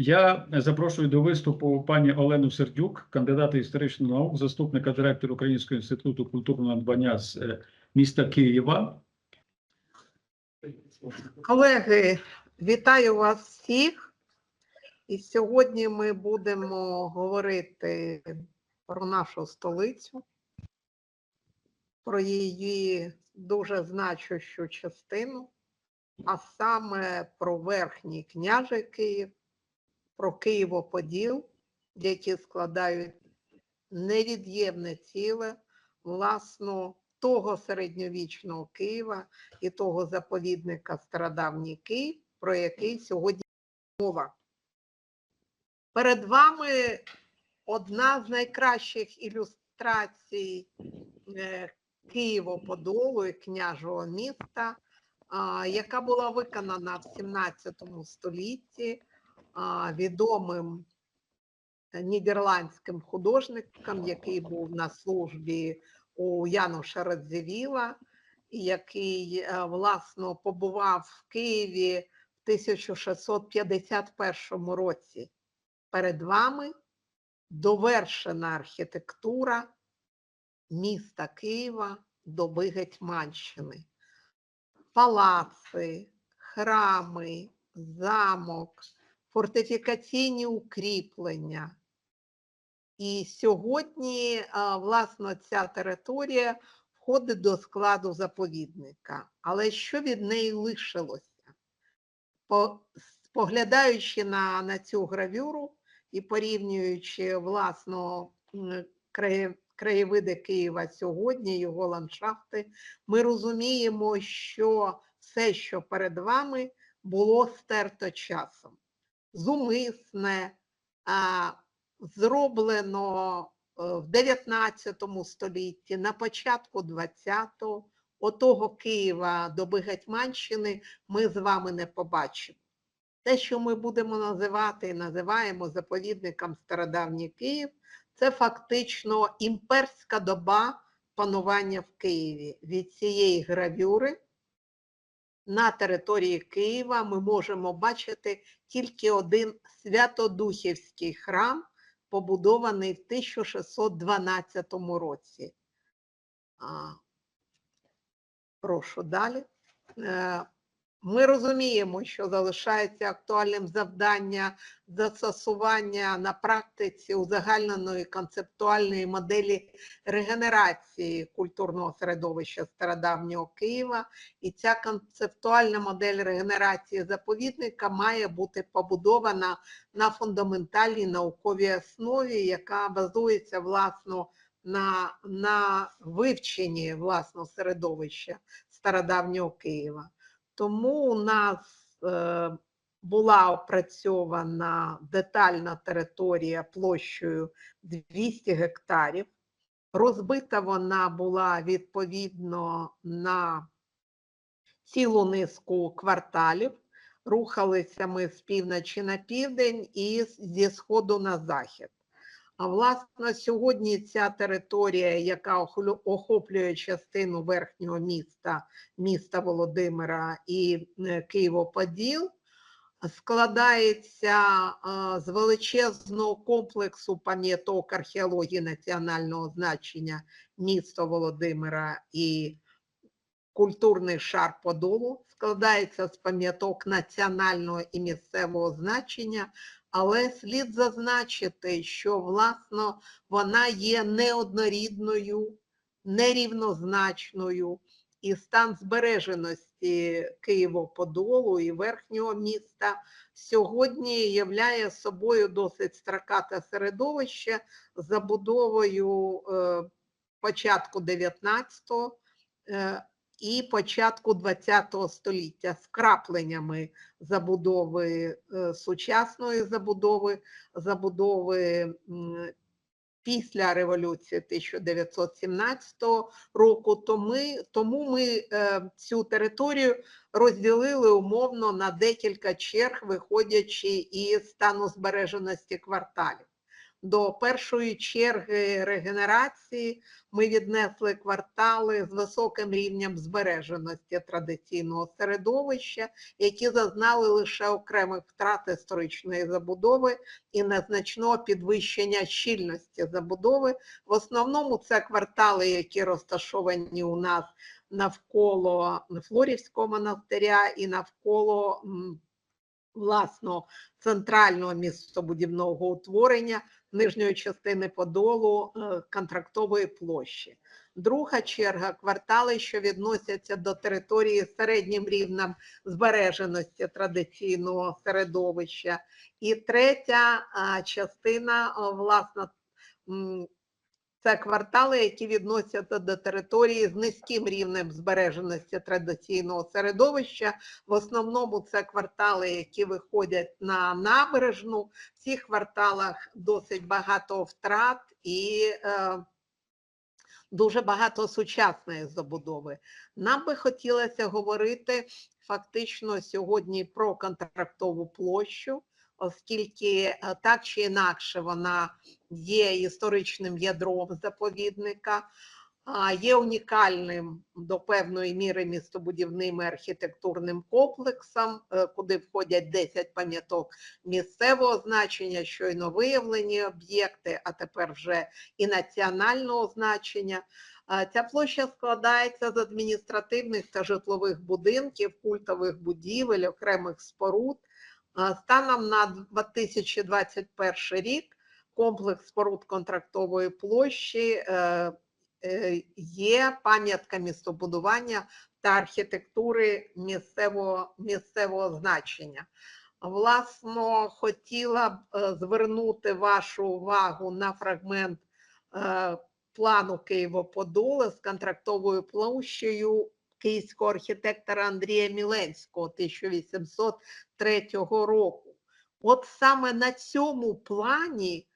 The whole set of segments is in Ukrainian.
Я запрошую до виступу пані Олену Сердюк, кандидата історичних наук, заступника директора Українського інституту культурного надбання з е, міста Києва. Колеги, вітаю вас всіх. І сьогодні ми будемо говорити про нашу столицю, про її дуже значущу частину, а саме про верхній княжий Київ, про Києво-Поділ, які складають невід'ємне ціле власно того середньовічного Києва і того заповідника Стародавній Київ, про який сьогодні мова. Перед вами одна з найкращих ілюстрацій е, Києво-Подолу і княжого міста, яка була виконана в 17 столітті відомим нідерландським художником, який був на службі у Януша Радзивіла, і який е, власно побував в Києві в 1651 році. Перед вами довершена архітектура міста Києва доби Гетьманщини. Палаци, храми, замок, фортифікаційні укріплення. І сьогодні, а, власно, ця територія входить до складу заповідника. Але що від неї лишилося? По- Споглядаючи на, на цю гравюру і порівнюючи власно краї- краєвиди Києва сьогодні, його ландшафти, ми розуміємо, що все, що перед вами, було стерто часом. Зумисне, зроблено е, в 19 столітті, на початку 20-го, отого Києва доби Гетьманщини ми з вами не побачимо. Те, що ми будемо називати і називаємо заповідником Стародавній Київ, це фактично імперська доба панування в Києві. Від цієї гравюри на території Києва ми можемо бачити тільки один святодухівський храм, побудований в 1612 році. Прошу далі. Ми розуміємо, що залишається актуальним завдання застосування на практиці узагальненої концептуальної моделі регенерації культурного середовища стародавнього Києва. І ця концептуальна модель регенерації заповідника має бути побудована на фундаментальній науковій основі, яка базується власно на, на вивченні власного середовища стародавнього Києва. Тому у нас е, була опрацьована детальна територія площею 200 гектарів. Розбита вона була відповідно на цілу низку кварталів. Рухалися ми з півночі на південь і зі сходу на захід. А власне сьогодні ця територія, яка охоплює частину верхнього міста, міста Володимира і е, Києво-Поділ, складається з величезного комплексу пам'яток археології національного значення міста Володимира і культурний шар Подолу, складається з пам'яток національного і місцевого значення, але слід зазначити, що власно вона є неоднорідною, нерівнозначною, і стан збереженості Києво-Подолу і верхнього міста сьогодні являє собою досить стракате середовище забудовою е, початку 19-го е, і початку 20-го століття з крапленнями забудови е, сучасної забудови, забудови після революції 1917 року. То ми, тому ми е, цю територію розділили умовно на декілька черг, виходячи із стану збереженості кварталів. До першої черги регенерації ми віднесли квартали з високим рівнем збереженості традиційного середовища, які зазнали лише окремих втрат історичної забудови і незначного підвищення щільності забудови. В основному це квартали, які розташовані у нас навколо Флорівського монастиря і навколо власного центрального містобудівного утворення нижньої частини Подолу е, контрактової площі. Друга черга квартали, що відносяться до території середнім рівнем збереженості традиційного середовища. І третя частина, м, це квартали, які відносяться до території з низьким рівнем збереженості традиційного середовища. В основному це квартали, які виходять на набережну. В цих кварталах досить багато втрат і е, дуже багато сучасної забудови. Нам би хотілося говорити фактично сьогодні про контрактову площу, оскільки е, так чи інакше вона є історичним ядром заповідника, є унікальним до певної міри містобудівним і архітектурним комплексом, е, куди входять 10 пам'яток місцевого значення, щойно виявлені об'єкти, а тепер вже і національного значення. Ця площа складається з адміністративних та житлових будинків, культових будівель, окремих споруд. Станом на 2021 рік комплекс споруд контрактової площі е, е, є пам'ятка містобудування та архітектури місцевого, місцевого значення. Власно, хотіла б е, звернути вашу увагу на фрагмент плану Києво-Подоли з контрактовою площею київського архітектора Андрія Міленського 1803 року. От саме на цьому плані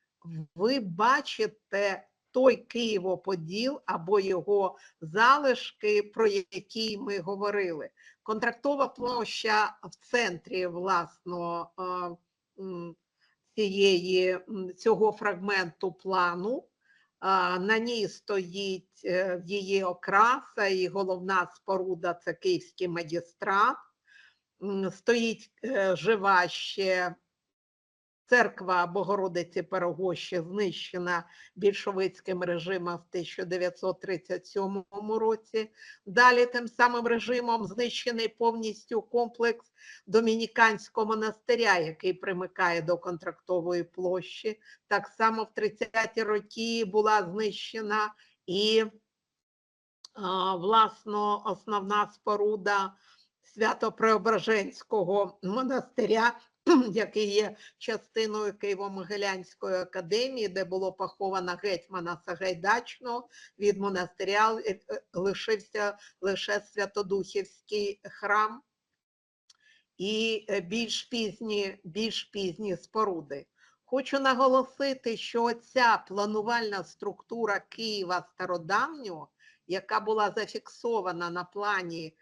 ви бачите той Києво-Поділ або його залишки, про які ми говорили. Контрактова площа в центрі власно е, цієї, цього фрагменту плану. На ній стоїть е, її окраса і головна споруда це Київський магістрат. Стоїть е, жива ще церква Богородиці Перогощі, знищена більшовицьким режимом в 1937 році. Далі тим самим режимом знищений повністю комплекс Домініканського монастиря, який примикає до контрактової площі. Так само в 30-ті роки була знищена і власно основна споруда Свято-Преображенського монастиря, який є частиною Києво-Могилянської академії, де було поховано гетьмана Сагайдачного. Від монастиря е, е, лишився лише Святодухівський храм і е, більш пізні, більш пізні споруди. Хочу наголосити, що ця планувальна структура Києва стародавнього, яка була зафіксована на плані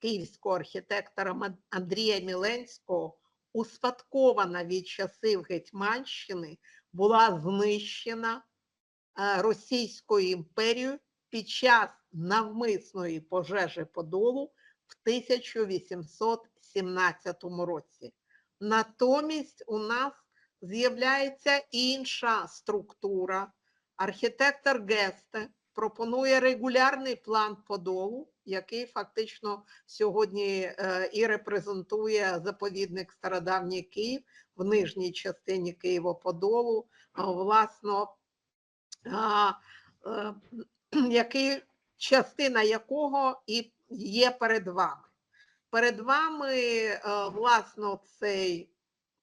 київського архітектора Андрія Міленського, успадкована від часів Гетьманщини, була знищена Російською імперією під час навмисної пожежі Подолу в 1817 році. Натомість у нас з'являється інша структура. Архітектор Гесте пропонує регулярний план Подолу, який фактично сьогодні е, і репрезентує заповідник Стародавній Київ в нижній частині Києво-Подолу, власно, е, який, частина якого і є перед вами. Перед вами, е, власно, цей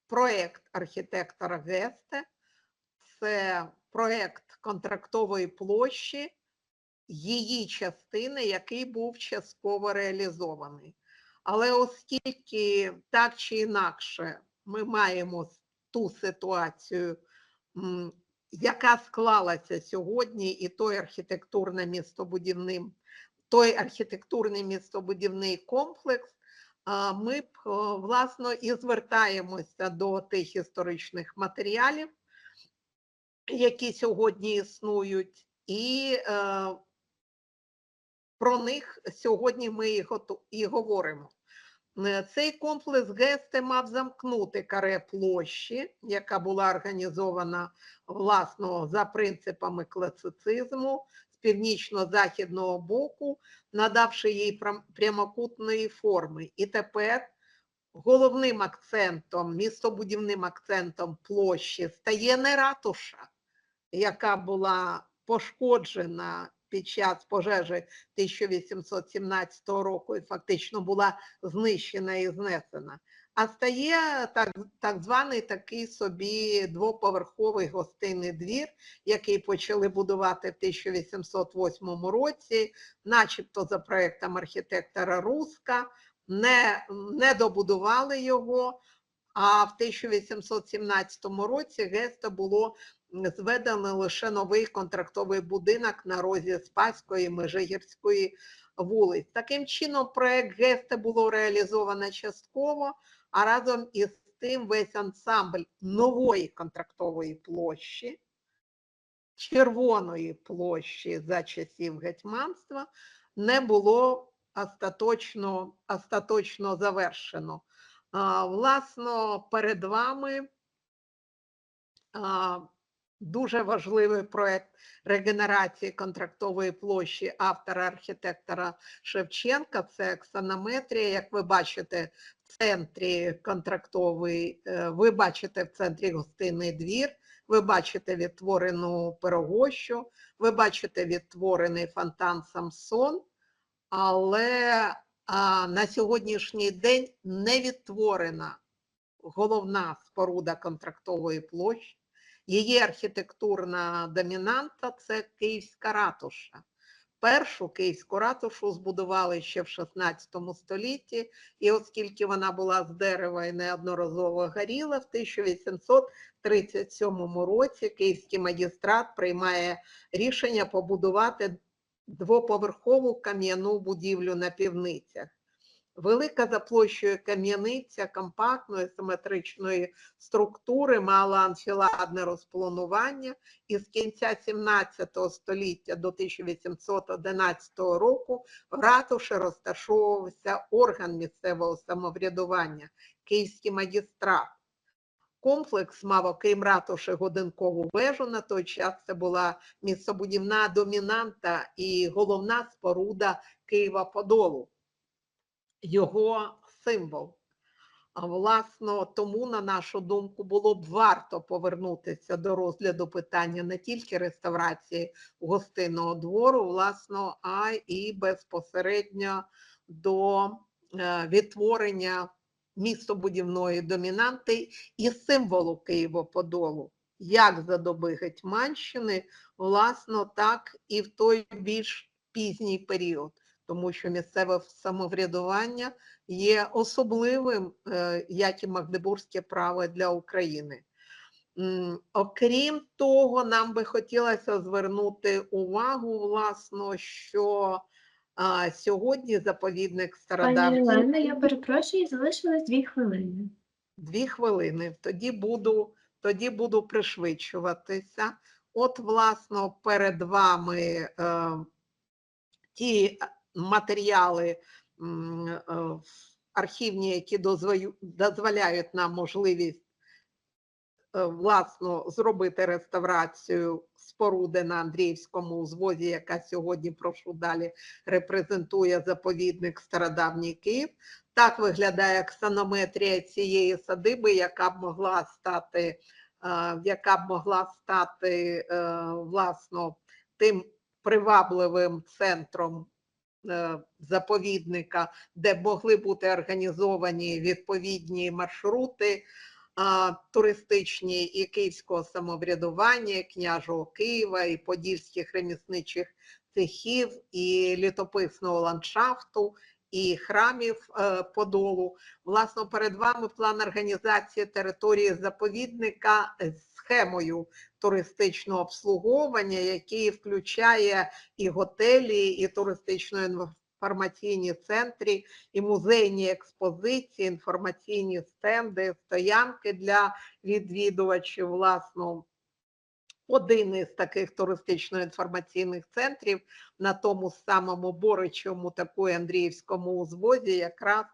проєкт архітектора Гесте, це проєкт контрактової площі, її частини, який був частково реалізований. Але оскільки так чи інакше ми маємо ту ситуацію, яка склалася сьогодні, і той архітектурно-містобудівним, той архітектурний містобудівний комплекс, ми б, власно, і звертаємося до тих історичних матеріалів, які сьогодні існують, і е, про них сьогодні ми і, говоримо. Е, Цей комплекс ГЕСТи мав замкнути каре площі, яка була організована власно за принципами класицизму з північно-західного боку, надавши їй прямокутної форми. І тепер головним акцентом, містобудівним акцентом площі стає не ратуша, яка була пошкоджена під час пожежі 1817 року і фактично була знищена і знесена, а стає так, так званий такий собі двоповерховий гостинний двір, який почали будувати в 1808 році, начебто за проектом архітектора Руска, не, не добудували його. А в 1817 році Геста було зведено лише новий контрактовий будинок на розі Спаської Межигірської вулиць. Таким чином, проект Геста було реалізовано частково, а разом із тим весь ансамбль нової контрактової площі, червоної площі за часів гетьманства не було остаточно, остаточно завершено. Власно, перед вами дуже важливий проект регенерації контрактової площі автора архітектора Шевченка. Це ексонометрія. Як ви бачите, в центрі контрактовий, е, ви бачите в центрі гостинний двір, ви бачите відтворену пирогощу, ви бачите відтворений фонтан Самсон, але на сьогоднішній день не відтворена головна споруда контрактової площі. Її архітектурна домінанта це Київська ратуша. Першу київську ратушу збудували ще в 16 столітті, і оскільки вона була з дерева і неодноразово горіла, в 1837 році Київський магістрат приймає рішення побудувати двоповерхову кам'яну будівлю на півницях. Велика за площею кам'яниця компактної симетричної структури мала анфіладне розпланування і з кінця 17 століття до 1811 року в ратуші розташовувався орган місцевого самоврядування Київський магістрат. Комплекс мав, окрім ратуші, годинкову вежу. На той час це була містобудівна домінанта і головна споруда Києва-Подолу його символ. А власно, тому, на нашу думку, було б варто повернутися до розгляду питання не тільки реставрації гостинного двору, власно, а і безпосередньо до е, відтворення містобудівної домінанти і символу Києво-Подолу, як за доби Гетьманщини, власно, так і в той більш пізній період тому що місцеве самоврядування є особливим, е, як і Магдебурзьке право для України. Окрім того, нам би хотілося звернути увагу, власно, що а, сьогодні заповідник Пані стародавній Олена, я перепрошую, залишилось дві хвилини. дві хвилини. Тоді буду, тоді буду пришвидшуватися. От, власно, перед вами е, ті матеріали е, архівні, які дозволяють нам можливість е, власно зробити реставрацію споруди на Андріївському узвозі, яка сьогодні, прошу далі, репрезентує заповідник Стародавній Київ. Так виглядає ксанометрія цієї садиби, яка б могла стати, е, яка б могла стати власно тим привабливим центром заповідника, де могли бути організовані відповідні маршрути туристичні і київського самоврядування, княжого Києва, і подільських ремісничих цехів, і літописного ландшафту, і храмів е, Подолу. Власно, перед вами план організації території заповідника з схемою туристичного обслуговування, який включає і готелі, і туристично-інформаційні центри, і музейні експозиції, інформаційні стенди, стоянки для відвідувачів. Власно, один із таких туристично-інформаційних центрів на тому самому Боричому, таку Андріївському узвозі, якраз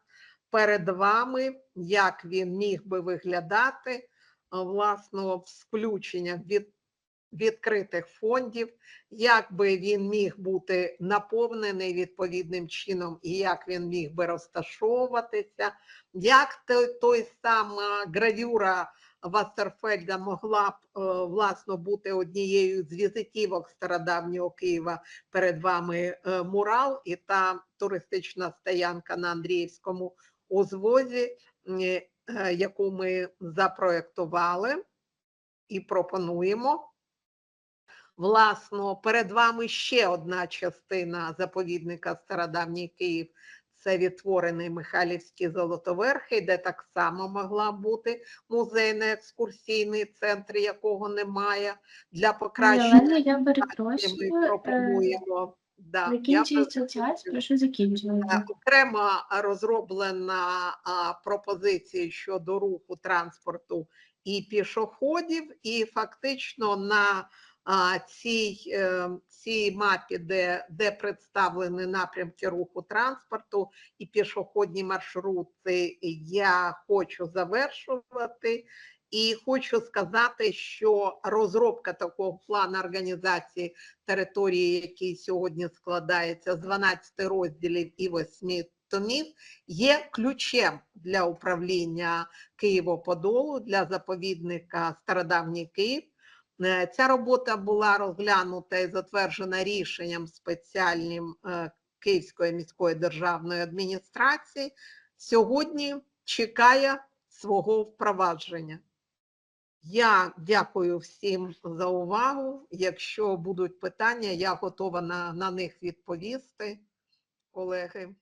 перед вами, як він міг би виглядати, а, власно, з включенням від відкритих фондів, як би він міг бути наповнений відповідним чином і як він міг би розташовуватися, як той, той сама гравюра Вастерфельда могла б е, власно бути однією з візитівок стародавнього Києва перед вами е, мурал і та туристична стоянка на Андріївському узвозі, яку ми запроектували і пропонуємо. Власно, перед вами ще одна частина заповідника Стародавній Київ. Це відтворений Михайлівський Золотоверхий, де так само могла бути музейно-екскурсійний центр, якого немає для покращення. Олена, я Ми перепрошую. е, пропонуємо. Да, я Закінчується пропоную. час, прошу закінчувати. Е, Окремо розроблена а, пропозиція щодо руху транспорту і пішоходів, і фактично на а, цій, е, цій мапі, де, де представлені напрямки руху транспорту і пішохідні маршрути, я хочу завершувати. І хочу сказати, що розробка такого плану організації території, який сьогодні складається з 12 розділів і 8 томів, є ключем для управління Києво-Подолу, для заповідника Стародавній Київ. Е, Ця робота була розглянута і затверджена рішенням спеціальним е, Київської міської державної адміністрації. Сьогодні чекає свого впровадження. Я дякую всім за увагу. Якщо будуть питання, я готова на, на них відповісти, колеги.